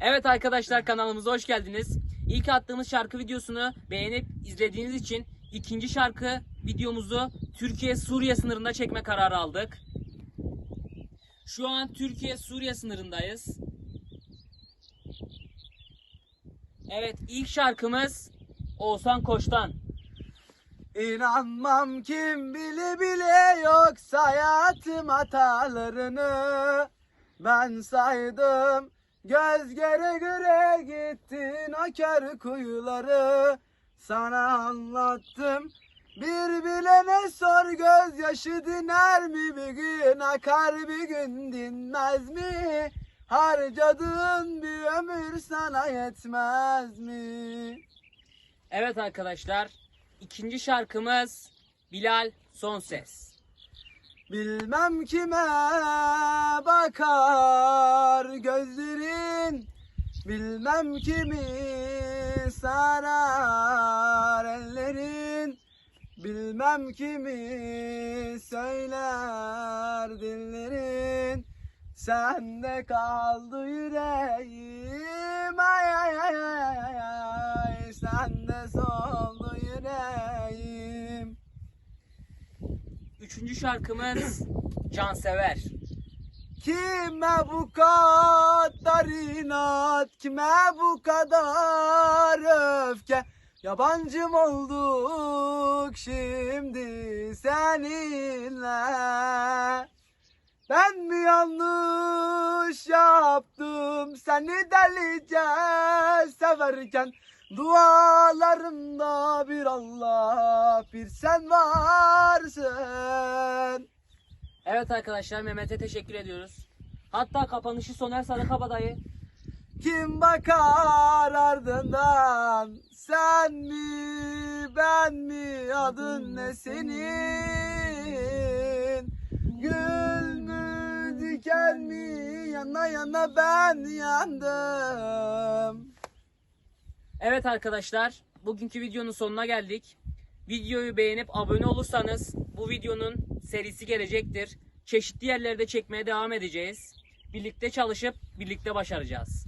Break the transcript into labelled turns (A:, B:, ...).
A: Evet arkadaşlar kanalımıza hoş geldiniz. İlk attığımız şarkı videosunu beğenip izlediğiniz için ikinci şarkı videomuzu Türkiye-Suriye sınırında çekme kararı aldık. Şu an Türkiye-Suriye sınırındayız. Evet ilk şarkımız Oğuzhan Koç'tan.
B: İnanmam kim bile bile yoksa hayatım hatalarını Ben saydım göz göre göre gittin o kör kuyuları Sana anlattım bir bilene sor gözyaşı diner mi bir gün akar bir gün dinmez mi Harcadığın bir ömür sana yetmez mi?
A: Evet arkadaşlar ikinci şarkımız Bilal Son Ses.
B: Bilmem kime bakar gözlerin Bilmem kimi sarar ellerin. Bilmem kimi söyler dillerin. Sende kaldı yüreğim ay ay ay ay ay Sende soldu yüreğim.
A: Üçüncü şarkımız Cansever.
B: Kime bu kadar inat, kime bu kadar öfke? Yabancım olduk şimdi seninle. Ben mi yanlış yaptım seni delice severken? Dualarımda bir Allah bir sen varsın
A: Evet arkadaşlar Mehmet'e teşekkür ediyoruz. Hatta kapanışı Soner Sarıkabadayı.
B: Kim bakar ardından sen mi ben mi adın ne senin Gül mü diken mi yana yana ben yandım
A: Evet arkadaşlar bugünkü videonun sonuna geldik. Videoyu beğenip abone olursanız bu videonun serisi gelecektir. Çeşitli yerlerde çekmeye devam edeceğiz. Birlikte çalışıp birlikte başaracağız.